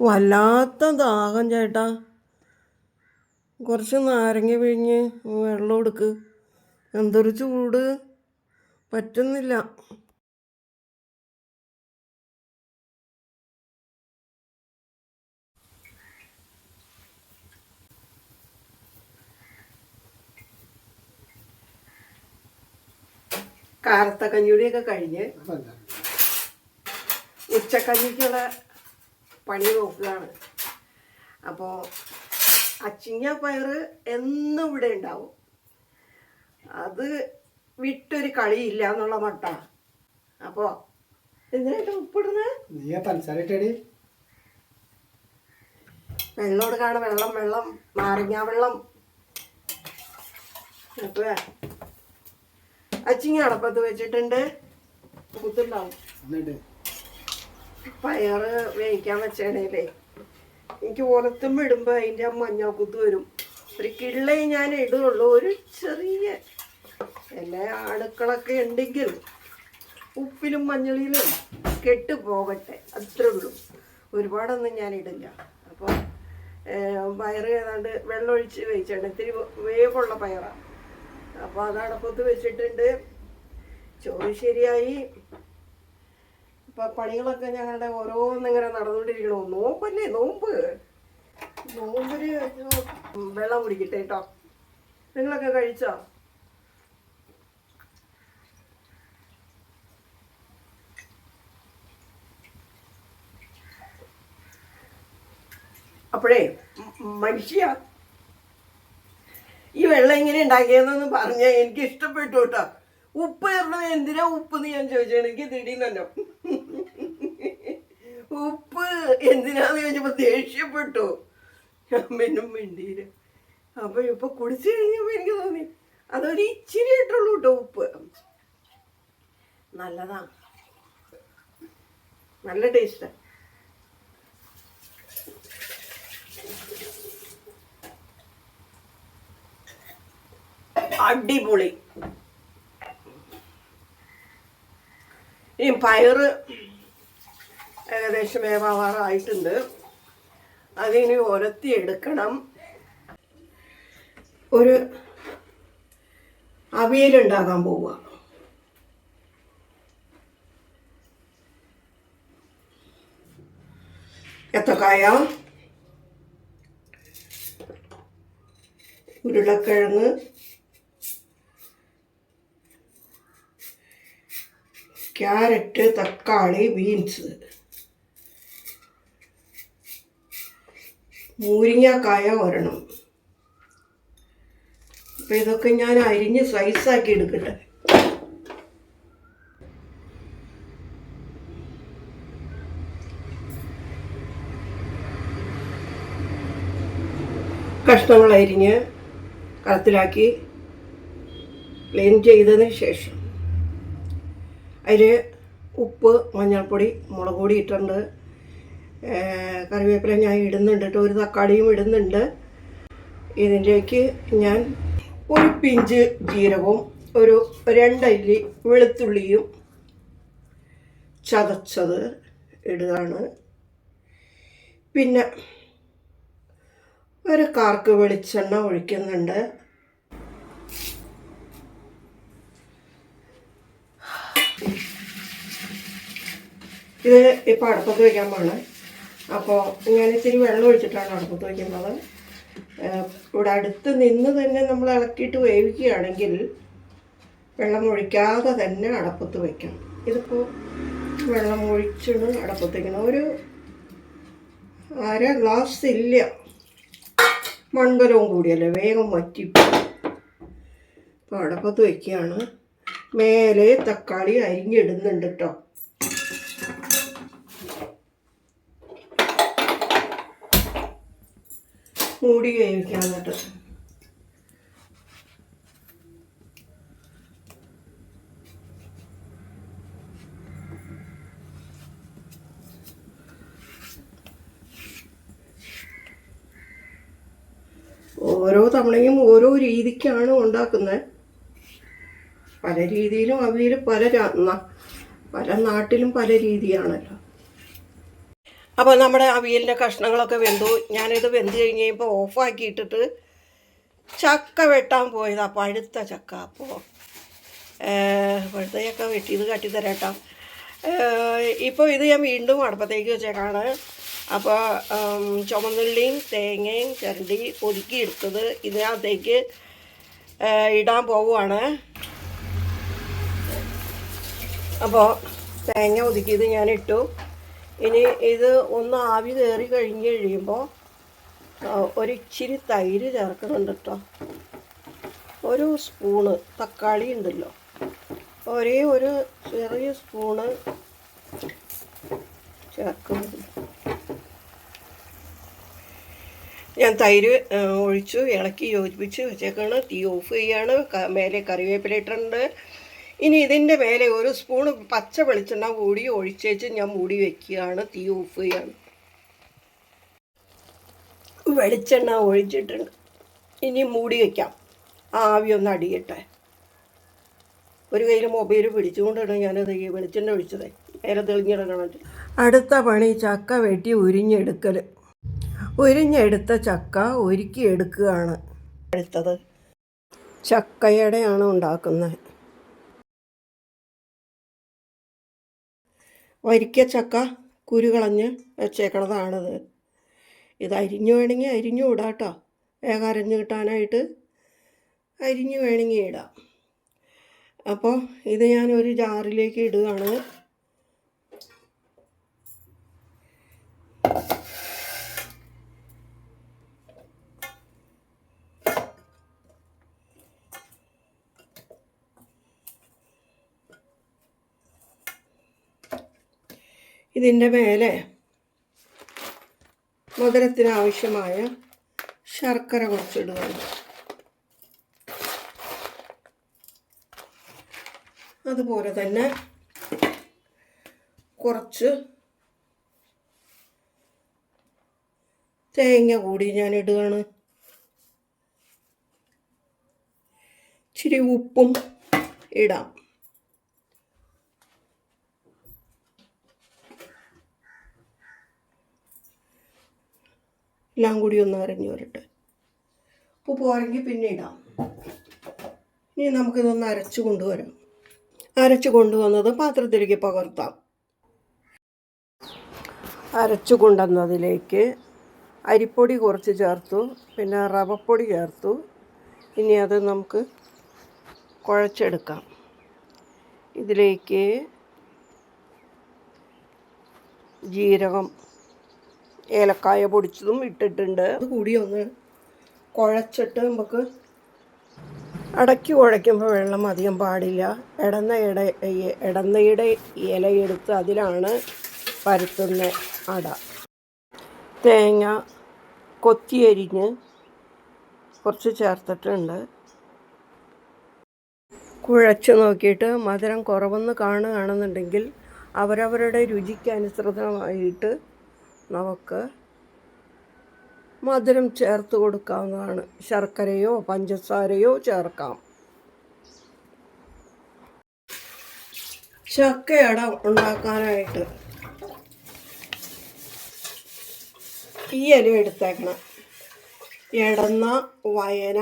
വല്ലാത്ത ദാഹം ചേട്ടാ. കുറച്ച് നാരങ്ങ പിഴിഞ്ഞ് വെള്ളം എടുക്ക്. എന്തൊരു ചൂട്. പറ്റുന്നില്ല. കാരത്ത കഞ്ഞിയുടെയൊക്കെ കഴിഞ്ഞ് ഉച്ചക്കഞ്ഞിക്കുള്ള പണി നോക്കുകയാണ്. അപ്പോൾ അച്ചിങ്ങ പയറ് എന്നും ഇവിടെ ഉണ്ടാവും. അത് വിട്ടൊരു കളിയില്ല എന്നുള്ള മട്ട. അപ്പോ എന്തിനായിട്ട് ഉപ്പിടുന്നത് നീ കാണ വെള്ളം എടുക്കാണ്. വെള്ളം വെള്ളം നാരങ്ങ വെള്ളം. അച്ചിങ്ങ അടപ്പത്ത് വെച്ചിട്ടുണ്ട്. കുത്തുണ്ടാവും. പയറ് വേവിക്കാൻ വെച്ചേണേലേ. എനിക്ക് ഓലത്തുമ്പ് ഇടുമ്പോൾ അതിന്റെ ആ മഞ്ഞൾ കുത്ത് വരും. ഒരു കിള്ളേ ഞാൻ ഇടുള്ളൂ. ഒരു ചെറിയ എല്ലാ അണുക്കളൊക്കെ ഉണ്ടെങ്കിൽ ഉപ്പിലും മഞ്ഞളിലും കെട്ട് പോകട്ടെ. അത്രേ ഉള്ളൂ. ഒരുപാടൊന്നും ഞാൻ ഇടില്ല. അപ്പോൾ പയറ് ഏതാണ്ട് വെള്ളമൊഴിച്ച് വേവിച്ചാണ്. ഇത്തിരി വേവുള്ള പയറാണ് അപ്പോൾ അത് അടപ്പത്ത് വെച്ചിട്ടുണ്ട്. ചോറ് ശരിയായി. പണികളൊക്കെ ഞങ്ങളുടെ ഓരോന്നിങ്ങനെ നടന്നുകൊണ്ടിരിക്കണോ. നോമ്പല്ലേ നോമ്പ്? നോമ്പിന് വെള്ളം കുടിക്കട്ടെ കേട്ടോ. നിങ്ങളൊക്കെ കഴിച്ചോ? അപ്പോഴേ മനുഷ്യ ഈ വെള്ളം എങ്ങനെ ഉണ്ടാക്കിയതെന്ന് പറഞ്ഞാൽ എനിക്ക് ഇഷ്ടപ്പെട്ടു കേട്ടോ. ഉപ്പ് തരണം എന്തിനാ ഉപ്പ് എന്ന് ഞാൻ ചോദിച്ചാണ്. എനിക്ക് തിടീന്നല്ലോ. ഉപ്പ് എന്തിനാന്ന് ചോദിച്ചപ്പോ ദേഷ്യപ്പെട്ടു. അമ്മേനും മിണ്ടീര് അപ്പൊ ഇപ്പൊ കുടിച്ചു കഴിഞ്ഞപ്പോ എനിക്ക് തോന്നി അതൊരു ഇച്ചിരി ഇട്ടുള്ളൂ കേട്ടോ ഉപ്പ്. നല്ലതാ. നല്ല ടേസ്റ്റാ. അടിപൊളി. പയറ് ഏകദേശം വേവാറായിട്ടുണ്ട് അതിന് ഒരത്തി എടുക്കണം. ഒരു അവിയലുണ്ടാക്കാൻ പോവുക. എത്തക്കായ ഉരുളക്കിഴങ്ങ്. ക്യാരറ്റ് തക്കാളി ബീൻസ്. മൂരിങ്ങാക്കായ ഒരെണ്ണം അപ്പം ഇതൊക്കെ ഞാൻ അരിഞ്ഞ് സ്ലൈസാക്കി എടുക്കട്ടെ. കഷ്ണങ്ങൾ അരിഞ്ഞ് കലത്തിലാക്കി ക്ലീൻ ചെയ്തതിന് ശേഷം. അതിൽ ഉപ്പ് മഞ്ഞൾപ്പൊടി മുളക് പൊടി ഇട്ടിട്ടുണ്ട്. കറിവേപ്പില ഞാൻ ഇടുന്നുണ്ട് കേട്ടോ. ഒരു തക്കാളിയും ഇടുന്നുണ്ട്. ഇതിന്റേക്ക് ഞാൻ ഒരു പിഞ്ച് ജീരകവും ഒരു രണ്ടല്ലി വെളുത്തുള്ളിയും ചതച്ചത് ഇടുകയാണ് പിന്നെ ഒരു കാർക്ക് വെളിച്ചെണ്ണ ഒഴിക്കുന്നുണ്ട്. ഇത് ഇപ്പോൾ അടുപ്പത്ത് വയ്ക്കാൻ പോണ് അപ്പോൾ ഞാൻ ഇച്ചിരി വെള്ളം ഒഴിച്ചിട്ടാണ് അടുപ്പത്ത് വയ്ക്കുന്നത്. ഇവിടെ അടുത്ത് നിന്ന് തന്നെ നമ്മൾ ഇളക്കിയിട്ട് വേവിക്കുകയാണെങ്കിൽ വെള്ളം ഒഴിക്കാതെ തന്നെ അടപ്പത്ത് വയ്ക്കണം. ഇതിപ്പോൾ വെള്ളം ഒഴിച്ചാണ് അടപ്പത്ത് വയ്ക്കണം. ഒരു അര ഗ്ലാസ് ഇല്ല. മൺകലവും കൂടിയല്ലേ? വേഗം വറ്റിപ്പോകും അപ്പോൾ അടപ്പത്ത് വയ്ക്കുകയാണ്. മേലെ തക്കാളി അരിഞ്ഞിടുന്നുണ്ട് കേട്ടോ മൂടി വേവിക്കാം എന്നിട്ട് ഓരോ തവണയും ഓരോ രീതിക്കാണ് ഉണ്ടാക്കുന്നത്. പല രീതിയിലും അവയിൽ പല പല നാട്ടിലും പല രീതിയാണല്ലോ. അപ്പോൾ നമ്മുടെ അവിയലിന്റെ കഷ്ണങ്ങളൊക്കെ വെന്തു. ഞാനിത് വെന്ത് കഴിഞ്ഞ് കഴിയുമ്പോൾ ഓഫാക്കിയിട്ടിട്ട് ചക്ക വെട്ടാൻ പോയതാ. പഴുത്ത ചക്ക. അപ്പോൾ പഴുത്ത ചക്ക വെട്ടി ഇത് കട്ടിത്തരാട്ടോ ഇപ്പോൾ ഇത് ഞാൻ വീണ്ടും അടുപ്പത്തേക്ക് വെച്ചേക്കാണ്. അപ്പോൾ ചുമന്നുള്ളിയും തേങ്ങയും ചിരണ്ടി ഒതുക്കി എടുത്തത് ഇതിനകത്തേക്ക് ഇടാൻ പോവുകയാണ് അപ്പോൾ തേങ്ങ ഒതുക്കിയത് ഞാൻ ഇട്ടു ഇനി ഇത് ഒന്ന് ആവി കയറി കഴിഞ്ഞ് കഴിയുമ്പോൾ ഒരിച്ചിരി തൈര് ചേർക്കുന്നുണ്ട് കേട്ടോ ഒരു സ്പൂണ് തക്കാളി ഉണ്ടല്ലോ. ഒരേ ഒരു ചെറിയ സ്പൂണ് ചേർക്കുന്നുണ്ട്. ഞാൻ തൈര് ഒഴിച്ചു ഇളക്കി യോജിപ്പിച്ച് വെച്ചേക്കാണ്. തീ ഓഫ് ചെയ്യാണ്. മേലെ കറിവേപ്പില ഇട്ടിട്ടുണ്ട്. ഇനി ഇതിന്റെ മേലെ ഒരു സ്പൂൺ പച്ച വെളിച്ചെണ്ണ കൂടി ഒഴിച്ചേച്ച് ഞാൻ മൂടി വെക്കുകയാണ്. തീ ഓഫ് ചെയ്യാണ്. വെളിച്ചെണ്ണ ഒഴിച്ചിട്ടുണ്ട്. ഇനി മൂടി വയ്ക്കാം ആവിയൊന്ന് ഒന്ന് അടിയട്ടെ. ഒരു കയ്യിൽ മൊബൈൽ പിടിച്ചുകൊണ്ടാണ് ഞാനത് ഈ വെളിച്ചെണ്ണ ഒഴിച്ചത്. നേരെ തെളിഞ്ഞിടക്കണം അടുത്ത പണി ചക്ക വെട്ടി ഉരിഞ്ഞെടുക്കൽ ഉരിഞ്ഞെടുത്ത ചക്ക ഒരുക്കി എടുക്കുകയാണ്. അടുത്തത്. ചക്കയടയാണ് ഉണ്ടാക്കുന്നത്. വരിക്ക ചക്ക കുരു കളഞ്ഞ് വെച്ചേക്കണതാണിത് ഇത്. അരിഞ്ഞു വേണമെങ്കിൽ അരിഞ്ഞു ഇടാം കേട്ടോ വേഗം അരിഞ്ഞു കിട്ടാനായിട്ട് അരിഞ്ഞു വേണമെങ്കിൽ ഇടാം. അപ്പോൾ ഇത് ഞാൻ ഒരു ജാറിലേക്ക് ഇടുകയാണ്. ഇതിന്റെ മേലെ മധുരത്തിന് ആവശ്യമായ ശർക്കര കുറച്ചിടുക. അതുപോലെ തന്നെ കുറച്ച് തേങ്ങ കൂടി ഞാൻ ഇടുകയാണ്. ഇച്ചിരി ഉപ്പും ഇടാം. എല്ലാം കൂടി ഒന്ന് അരഞ്ഞു വരട്ടെ ഉപ്പ് പോരെങ്കിൽ പിന്നെ ഇടാം. ഇനി നമുക്കിതൊന്ന് അരച്ച് കൊണ്ടുവരാം. അരച്ച് കൊണ്ടുവന്നത് പാത്രത്തിലേക്ക് പകർത്താം. അരച്ചു കൊണ്ടുവന്നതിലേക്ക് അരിപ്പൊടി കുറച്ച് ചേർത്തു പിന്നെ റവപ്പൊടി ചേർത്തു. ഇനി അത് നമുക്ക് കുഴച്ചെടുക്കാം. ഇതിലേക്ക് ജീരകം ഏലക്കായ പൊടിച്ചതും ഇട്ടിട്ടുണ്ട്. അത് കൂടി ഒന്ന് കുഴച്ചിട്ട് നമുക്ക് അടക്കി കുഴയ്ക്കുമ്പോൾ വെള്ളം അധികം പാടില്ല. ഇടന്ന ഇട ഇടന്നയുടെ ഇലയെടുത്ത് അതിലാണ് പരത്തുന്ന അട. തേങ്ങ കൊത്തിയരിഞ്ഞ് കുറച്ച് ചേർത്തിട്ടുണ്ട്. കുഴച്ച് നോക്കിയിട്ട് മധുരം കുറവെന്ന് കാണുകയാണെന്നുണ്ടെങ്കിൽ അവരവരുടെ രുചിക്ക് അനുസൃതമായിട്ട് നമുക്ക് മധുരം ചേർത്ത് കൊടുക്കാവുന്നതാണ്. ശർക്കരയോ പഞ്ചസാരയോ ചേർക്കാം. ചക്കയട ഉണ്ടാക്കാനായിട്ട് ഈ ഇല എടുത്തേക്കണം. എടന്ന വയന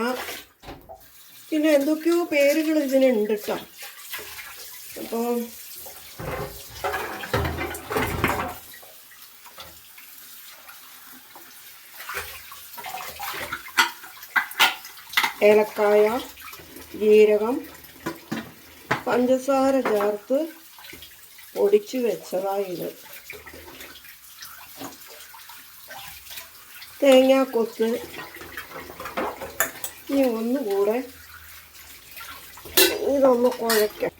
പിന്നെ എന്തൊക്കെയോ പേരുകൾ ഇതിനുണ്ട് കേട്ടോ അപ്പോൾ ഏലക്കായ ജീരകം പഞ്ചസാര ചേർത്ത് പൊടിച്ച് വെച്ചതായത് തേങ്ങാക്കൊത്ത് ഇനി ഒന്നുകൂടെ ഇതൊന്ന് കുഴയ്ക്കാം.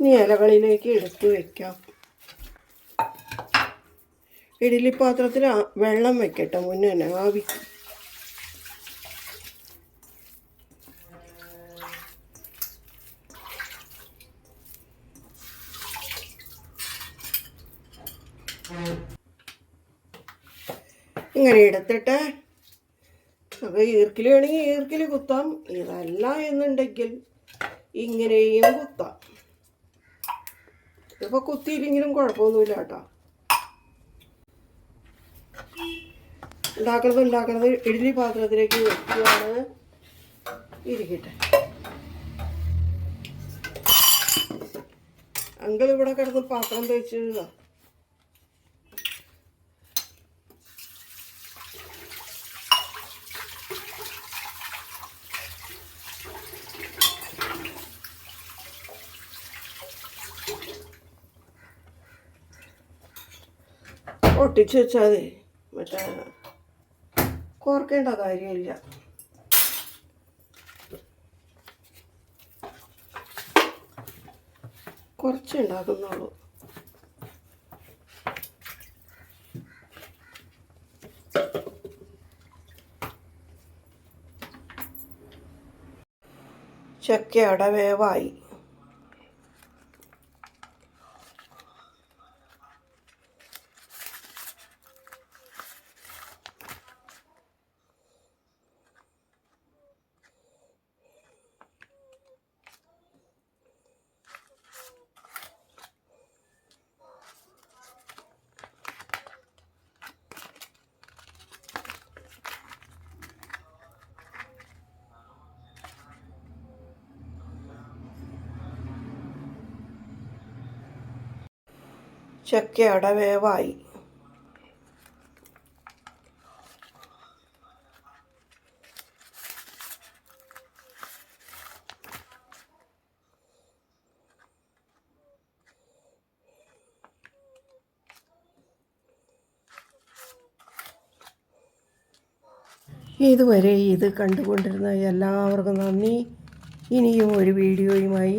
ഇനി ഇലകളിലേക്ക് എടുത്തു വയ്ക്കാം ഇഡ്ഡലി പാത്രത്തിൽ വെള്ളം വെക്കട്ടെ മുന്നേ തന്നെ ആവി. ഇങ്ങനെ എടുത്തിട്ട് നമുക്ക് വേണമെങ്കിൽ ഈർക്കിൽ കുത്താം. ഇതല്ല എന്നുണ്ടെങ്കിൽ ഇങ്ങനെയും കുത്താം. ഇപ്പോൾ കുത്തിയില്ലെങ്കിലും കുഴപ്പമൊന്നുമില്ല കേട്ടോ. ഉണ്ടാക്കുന്നത് ഉണ്ടാക്കുന്നത് ഇഡ്ഡലി പാത്രത്തിലേക്ക് വെക്കുകയാണ്. ഇരിക്കട്ടെ. അങ്കിൾ ഇവിടെ കിടന്ന് പാത്രം തേച്ചതാ ഒട്ടിച്ച് വെച്ചാൽ മതി മറ്റേ കോർക്കേണ്ട കാര്യമില്ല. കുറച്ച് ഉണ്ടാക്കുന്നുള്ളൂ. ചക്കയുടെ വേവായി ചക്കയുടെ വേവായി ഇതുവരെ ഇത് കണ്ടുകൊണ്ടിരുന്ന എല്ലാവർക്കും നന്ദി. ഇനിയും ഒരു വീഡിയോയുമായി